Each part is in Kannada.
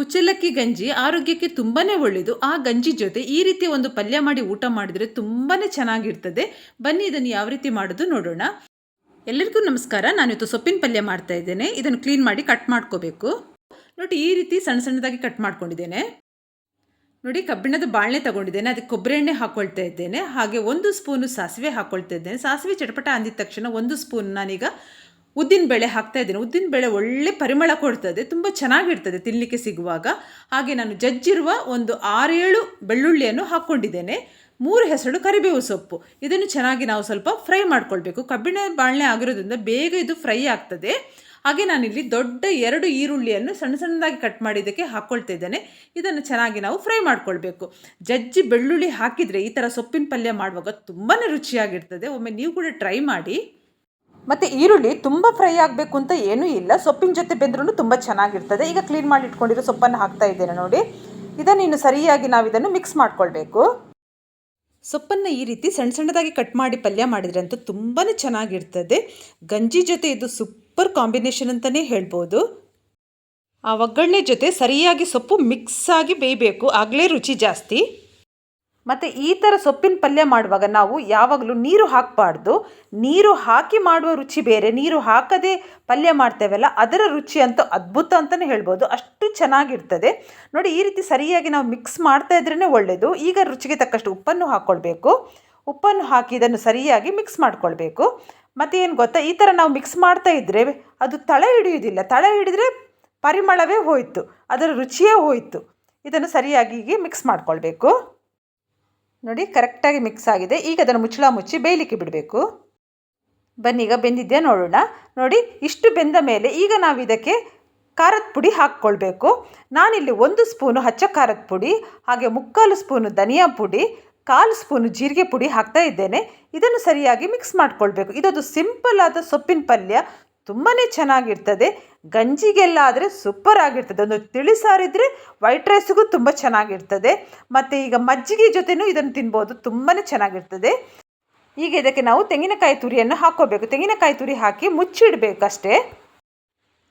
ಕುಚ್ಚಲಕ್ಕಿ ಗಂಜಿ ಆರೋಗ್ಯಕ್ಕೆ ತುಂಬಾ ಒಳ್ಳೆಯದು ಆ ಗಂಜಿ ಜೊತೆ ಈ ರೀತಿ ಒಂದು ಪಲ್ಯ ಮಾಡಿ ಊಟ ಮಾಡಿದರೆ ತುಂಬಾ ಚೆನ್ನಾಗಿರ್ತದೆ. ಬನ್ನಿ ಇದನ್ನು ಯಾವ ರೀತಿ ಮಾಡೋದು ನೋಡೋಣ. ಎಲ್ಲರಿಗೂ ನಮಸ್ಕಾರ. ನಾನಿವತ್ತು ಸೊಪ್ಪಿನ ಪಲ್ಯ ಮಾಡ್ತಾ ಇದ್ದೇನೆ. ಇದನ್ನು ಕ್ಲೀನ್ ಮಾಡಿ ಕಟ್ ಮಾಡ್ಕೋಬೇಕು. ನೋಡಿ, ಈ ರೀತಿ ಸಣ್ಣ ಸಣ್ಣದಾಗಿ ಕಟ್ ಮಾಡ್ಕೊಂಡಿದ್ದೇನೆ. ನೋಡಿ, ಕಬ್ಬಿಣದ ಬಾಳೆ ತಗೊಂಡಿದ್ದೇನೆ. ಅದಕ್ಕೆ ಕೊಬ್ಬರಿ ಎಣ್ಣೆ ಹಾಕ್ಕೊಳ್ತಾ ಇದ್ದೇನೆ. ಹಾಗೆ ಒಂದು ಸ್ಪೂನು ಸಾಸಿವೆ ಹಾಕ್ಕೊಳ್ತಾ ಇದ್ದೇನೆ. ಸಾಸಿವೆ ಚಟಪಟ ಅಂದಿದ ತಕ್ಷಣ ಒಂದು ಸ್ಪೂನ್ ನಾನೀಗ ಉದ್ದಿನ ಬೇಳೆ ಹಾಕ್ತಾ ಇದ್ದೇನೆ. ಉದ್ದಿನ ಬೇಳೆ ಒಳ್ಳೆ ಪರಿಮಳ ಕೊಡ್ತದೆ, ತುಂಬ ಚೆನ್ನಾಗಿರ್ತದೆ ತಿನ್ನಲಿಕ್ಕೆ ಸಿಗುವಾಗ. ಹಾಗೆ ನಾನು ಜಜ್ಜಿರುವ ಒಂದು ಆರೇಳು ಬೆಳ್ಳುಳ್ಳಿಯನ್ನು ಹಾಕ್ಕೊಂಡಿದ್ದೇನೆ. ಮೂರು ಹೆಸರು ಕರಿಬೇವು ಸೊಪ್ಪು. ಇದನ್ನು ಚೆನ್ನಾಗಿ ನಾವು ಸ್ವಲ್ಪ ಫ್ರೈ ಮಾಡ್ಕೊಳ್ಬೇಕು. ಕಬ್ಬಿಣ ಬಾಣಲೆ ಆಗಿರೋದ್ರಿಂದ ಬೇಗ ಇದು ಫ್ರೈ ಆಗ್ತದೆ. ಹಾಗೆ ನಾನಿಲ್ಲಿ ದೊಡ್ಡ ಎರಡು ಈರುಳ್ಳಿಯನ್ನು ಸಣ್ಣ ಸಣ್ಣದಾಗಿ ಕಟ್ ಮಾಡಿದ್ದಕ್ಕೆ ಹಾಕ್ಕೊಳ್ತಾ ಇದ್ದೇನೆ. ಇದನ್ನು ಚೆನ್ನಾಗಿ ನಾವು ಫ್ರೈ ಮಾಡ್ಕೊಳ್ಬೇಕು. ಜಜ್ಜಿ ಬೆಳ್ಳುಳ್ಳಿ ಹಾಕಿದರೆ ಈ ಥರ ಸೊಪ್ಪಿನ ಪಲ್ಯ ಮಾಡುವಾಗ ತುಂಬಾ ರುಚಿಯಾಗಿರ್ತದೆ. ಒಮ್ಮೆ ನೀವು ಕೂಡ ಟ್ರೈ ಮಾಡಿ. ಮತ್ತು ಈರುಳ್ಳಿ ತುಂಬ ಫ್ರೈ ಆಗಬೇಕು ಅಂತ ಏನೂ ಇಲ್ಲ. ಸೊಪ್ಪಿನ ಜೊತೆ ಬೆಂದ್ರೂ ತುಂಬ ಚೆನ್ನಾಗಿರ್ತದೆ. ಈಗ ಕ್ಲೀನ್ ಮಾಡಿ ಇಟ್ಕೊಂಡಿರೋ ಸೊಪ್ಪನ್ನು ಹಾಕ್ತಾ ಇದ್ದೇನೆ ನೋಡಿ. ಇದನ್ನು ಇನ್ನು ಸರಿಯಾಗಿ ನಾವು ಇದನ್ನು ಮಿಕ್ಸ್ ಮಾಡ್ಕೊಳ್ಬೇಕು. ಸೊಪ್ಪನ್ನು ಈ ರೀತಿ ಸಣ್ಣ ಸಣ್ಣದಾಗಿ ಕಟ್ ಮಾಡಿ ಪಲ್ಯ ಮಾಡಿದರೆ ಅಂತೂ ತುಂಬಾ ಚೆನ್ನಾಗಿರ್ತದೆ. ಗಂಜಿ ಜೊತೆ ಇದು ಸೂಪರ್ ಕಾಂಬಿನೇಷನ್ ಅಂತಲೇ ಹೇಳ್ಬೋದು. ಆ ಒಗ್ಗರಣೆ ಜೊತೆ ಸರಿಯಾಗಿ ಸೊಪ್ಪು ಮಿಕ್ಸ್ ಆಗಿ ಬೇಯಬೇಕು. ಆಗಲೇ ರುಚಿ ಜಾಸ್ತಿ. ಮತ್ತು ಈ ಥರ ಸೊಪ್ಪಿನ ಪಲ್ಯ ಮಾಡುವಾಗ ನಾವು ಯಾವಾಗಲೂ ನೀರು ಹಾಕಬಾರ್ದು. ನೀರು ಹಾಕಿ ಮಾಡುವ ರುಚಿ ಬೇರೆ, ನೀರು ಹಾಕದೇ ಪಲ್ಯ ಮಾಡ್ತೇವಲ್ಲ, ಅದರ ರುಚಿ ಅಂತೂ ಅದ್ಭುತ ಅಂತಲೇ ಹೇಳ್ಬೋದು. ಅಷ್ಟು ಚೆನ್ನಾಗಿರ್ತದೆ. ನೋಡಿ, ಈ ರೀತಿ ಸರಿಯಾಗಿ ನಾವು ಮಿಕ್ಸ್ ಮಾಡ್ತಾ ಇದ್ರೇ ಒಳ್ಳೆಯದು ಈಗ ರುಚಿಗೆ ತಕ್ಕಷ್ಟು ಉಪ್ಪನ್ನು ಹಾಕ್ಕೊಳ್ಬೇಕು ಉಪ್ಪನ್ನು ಹಾಕಿ ಇದನ್ನು ಸರಿಯಾಗಿ ಮಿಕ್ಸ್ ಮಾಡ್ಕೊಳ್ಬೇಕು. ಮತ್ತು ಏನು ಗೊತ್ತಾ? ಈ ಥರ ನಾವು ಮಿಕ್ಸ್ ಮಾಡ್ತಾ ಇದ್ದರೆ ಅದು ತಳ ಹಿಡಿಯುವುದಿಲ್ಲ. ತಳ ಹಿಡಿದ್ರೆ ಪರಿಮಳವೇ ಹೋಯಿತು. ಅದರ ರುಚಿಯೇ ಹೋಯಿತು. ಇದನ್ನು ಸರಿಯಾಗಿ ಮಿಕ್ಸ್ ಮಾಡ್ಕೊಳ್ಬೇಕು. ನೋಡಿ, ಕರೆಕ್ಟಾಗಿ ಮಿಕ್ಸ್ ಆಗಿದೆ. ಈಗ ಅದನ್ನು ಮುಚ್ಚಳ ಮುಚ್ಚಿ ಬೇಯಲಿಕ್ಕೆ ಬಿಡಬೇಕು. ಬನ್ನಿ, ಈಗ ಬೆಂದಿದ್ದೆ ನೋಡೋಣ. ನೋಡಿ, ಇಷ್ಟು ಬೆಂದ ಮೇಲೆ ಈಗ ನಾವು ಇದಕ್ಕೆ ಖಾರದ ಪುಡಿ ಹಾಕ್ಕೊಳ್ಬೇಕು. ನಾನಿಲ್ಲಿ ಒಂದು ಸ್ಪೂನು ಹಚ್ಚ ಖಾರದ ಪುಡಿ, ಹಾಗೆ ಮುಕ್ಕಾಲು ಸ್ಪೂನು ಧನಿಯಾ ಪುಡಿ, ಕಾಲು ಸ್ಪೂನು ಜೀರಿಗೆ ಪುಡಿ ಹಾಕ್ತಾ ಇದ್ದೇನೆ. ಇದನ್ನು ಸರಿಯಾಗಿ ಮಿಕ್ಸ್ ಮಾಡಿಕೊಳ್ಬೇಕು. ಇದೊಂದು ಸಿಂಪಲ್ ಆದ ಸೊಪ್ಪಿನ ಪಲ್ಯ. ತುಂಬಾ ಚೆನ್ನಾಗಿರ್ತದೆ. ಗಂಜಿಗೆಲ್ಲ ಆದರೆ ಸೂಪರ್ ಆಗಿರ್ತದೆ. ಒಂದು ತಿಳಿ ಸಾರಿದ್ರೆ ವೈಟ್ ರೈಸ್ಗೂ ತುಂಬ ಚೆನ್ನಾಗಿರ್ತದೆ. ಮತ್ತು ಈಗ ಮಜ್ಜಿಗೆ ಜೊತೆನೂ ಇದನ್ನು ತಿನ್ಬೋದು. ತುಂಬಾ ಚೆನ್ನಾಗಿರ್ತದೆ. ಈಗ ಇದಕ್ಕೆ ನಾವು ತೆಂಗಿನಕಾಯಿ ತುರಿಯನ್ನು ಹಾಕ್ಕೋಬೇಕು. ತೆಂಗಿನಕಾಯಿ ತುರಿ ಹಾಕಿ ಮುಚ್ಚಿಡಬೇಕಷ್ಟೇ.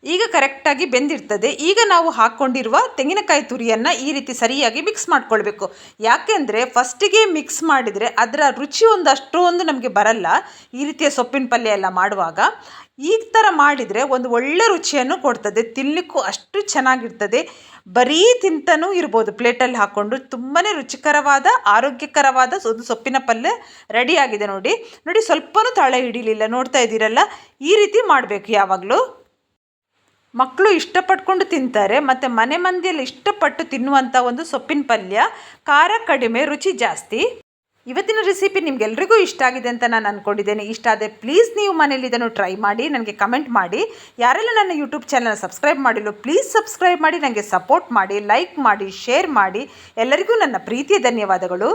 ಈಗ ಕರೆಕ್ಟಾಗಿ ಬೆಂದಿರ್ತದೆ. ಈಗ ನಾವು ಹಾಕ್ಕೊಂಡಿರುವ ತೆಂಗಿನಕಾಯಿ ತುರಿಯನ್ನು ಈ ರೀತಿ ಸರಿಯಾಗಿ ಮಿಕ್ಸ್ ಮಾಡ್ಕೊಳ್ಬೇಕು. ಯಾಕೆಂದರೆ ಫಸ್ಟಿಗೆ ಮಿಕ್ಸ್ ಮಾಡಿದರೆ ಅದರ ರುಚಿ ಒಂದು ಅಷ್ಟೊಂದು ನಮಗೆ ಬರಲ್ಲ. ಈ ರೀತಿಯ ಸೊಪ್ಪಿನ ಪಲ್ಯ ಎಲ್ಲ ಮಾಡುವಾಗ ಈ ಥರ ಮಾಡಿದರೆ ಒಂದು ಒಳ್ಳೆ ರುಚಿಯನ್ನು ಕೊಡ್ತದೆ. ತಿನ್ನಲಿಕ್ಕೂ ಅಷ್ಟು ಚೆನ್ನಾಗಿರ್ತದೆ. ಬರೀ ತಿಂತನೂ ಇರ್ಬೋದು. ಪ್ಲೇಟಲ್ಲಿ ಹಾಕ್ಕೊಂಡು ತುಂಬಾ ರುಚಿಕರವಾದ, ಆರೋಗ್ಯಕರವಾದ ಒಂದು ಸೊಪ್ಪಿನ ಪಲ್ಯ ರೆಡಿಯಾಗಿದೆ ನೋಡಿ. ನೋಡಿ, ಸ್ವಲ್ಪನೂ ತಾಳೆ ಹಿಡಿಲಿಲ್ಲ. ನೋಡ್ತಾ ಇದ್ದೀರಲ್ಲ? ಈ ರೀತಿ ಮಾಡಬೇಕು ಯಾವಾಗಲೂ. ಮಕ್ಕಳು ಇಷ್ಟಪಟ್ಕೊಂಡು ತಿಂತಾರೆ, ಮತ್ತು ಮನೆ ಮಂದಿಯಲ್ಲಿ ಇಷ್ಟಪಟ್ಟು ತಿನ್ನುವಂಥ ಒಂದು ಸೊಪ್ಪಿನ ಪಲ್ಯ, ಖಾರ ಕಡಿಮೆ, ರುಚಿ ಜಾಸ್ತಿ. ಇವತ್ತಿನ ರೆಸಿಪಿ ನಿಮಗೆಲ್ರಿಗೂ ಇಷ್ಟ ಆಗಿದೆ ಅಂತ ನಾನು ಅಂದ್ಕೊಂಡಿದ್ದೇನೆ ಇಷ್ಟ ಆದರೆ ಪ್ಲೀಸ್ ನೀವು ಮನೇಲಿ ಇದನ್ನು ಟ್ರೈ ಮಾಡಿ, ನನಗೆ ಕಮೆಂಟ್ ಮಾಡಿ. ಯಾರೆಲ್ಲ ನನ್ನ ಯೂಟ್ಯೂಬ್ ಚಾನಲ್ ಸಬ್ಸ್ಕ್ರೈಬ್ ಮಾಡಿಲ್ಲ ಪ್ಲೀಸ್ ಸಬ್ಸ್ಕ್ರೈಬ್ ಮಾಡಿ ನನಗೆ ಸಪೋರ್ಟ್ ಮಾಡಿ, ಲೈಕ್ ಮಾಡಿ, ಶೇರ್ ಮಾಡಿ. ಎಲ್ಲರಿಗೂ ನನ್ನ ಪ್ರೀತಿಯ ಧನ್ಯವಾದಗಳು.